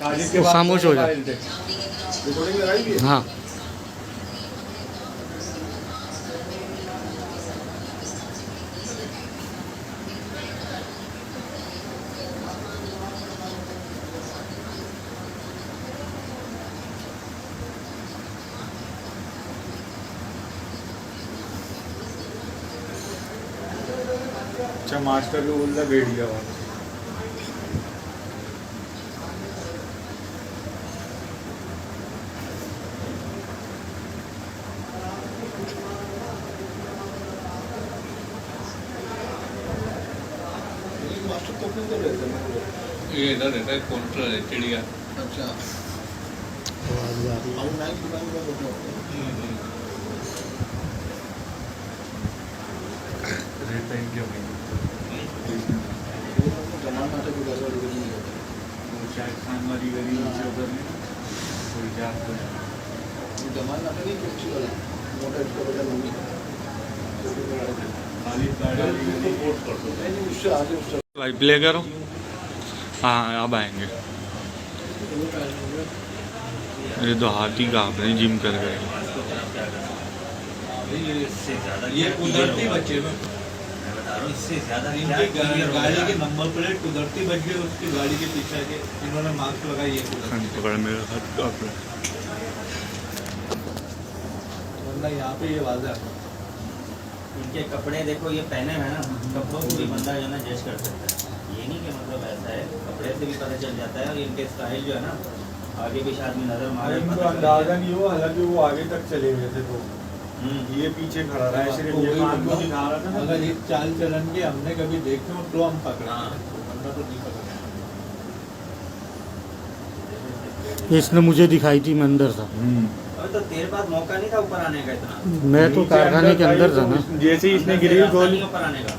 वो खामोश हो जा। मोबाइल थे। रिकॉर्डिंग लगाई हुई है अच्छा मास्टर को बोल रहा बैठ गया तो अपने इधर रहते हैं ये इधर रहता है काउंटर है चिड़िया। अच्छा। आवाज़ आ रही है। हम नाइट दुकान में बैठे होते हैं। रहता क्या भाई? ये लोग जमान नाटक भी नहीं करते वो शायद खान वाली गली नीचे उधर में कोई जात को जमान नाटक कुछ वाला मोटा इसका गली नहीं नहीं उससे आगे उससे भाई प्ले करो। हाँ अब आएँगे। ये तो हाथी का आपने जिम कर गए। ये कुदरती बच्चे में इससे ज़्यादा गाड़ी के नंबर प्लेट कुदरती बच उसकी गाड़ी के पीछे के इन्होंने मास्क लगाई ये हाँ, पकड़ मेरा हाथ वरना यहाँ पे ये वाजा इनके कपड़े देखो ये पहने हुए हैं ना कपड़ों को भी बंदा जो है ना जज कर सकता है। ये नहीं कि मतलब ऐसा है कपड़े से भी पता चल जाता है और इनके स्टाइल जो है ना आगे पीछे आदमी नज़र मारे इनको अंदाज़ा नहीं हुआ हालाँकि वो आगे तक चले गए थे तो। हम्म। ये पीछे खड़ा रहा है सिर्फ़ तो ये वही को दिखा रहा था ना। अगर एक चाल चलन के हमने कभी देखे हो तो हम पकड़ा हाँ। वरना तो नहीं पकड़ा इसने मुझे दिखाई थी मैं अंदर था। और तो तेरे पास मौका नहीं था ऊपर आने का इतना। मैं तो कारखाने के अंदर था ना। जैसे ही इसने गिरी गोली ऊपर आने का।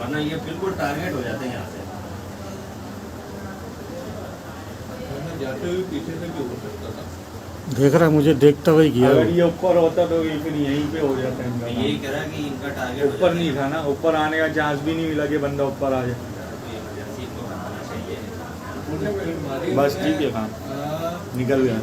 वरना ये बिल्कुल टारगेट हो जाते हैं यहाँ से। जाते हुए पीछे से भी हो सकता था? देख रहा मुझे देखता हुआ ही किया अगर ये ऊपर होता तो ये फिर यहीं पे हो जाता है यही कह रहा कि इनका टारगेट ऊपर नहीं था ना ऊपर आने का चांस भी नहीं मिला कि बंदा ऊपर आ जाए। तो इनको बस ठीक है काम आ, निकल गया।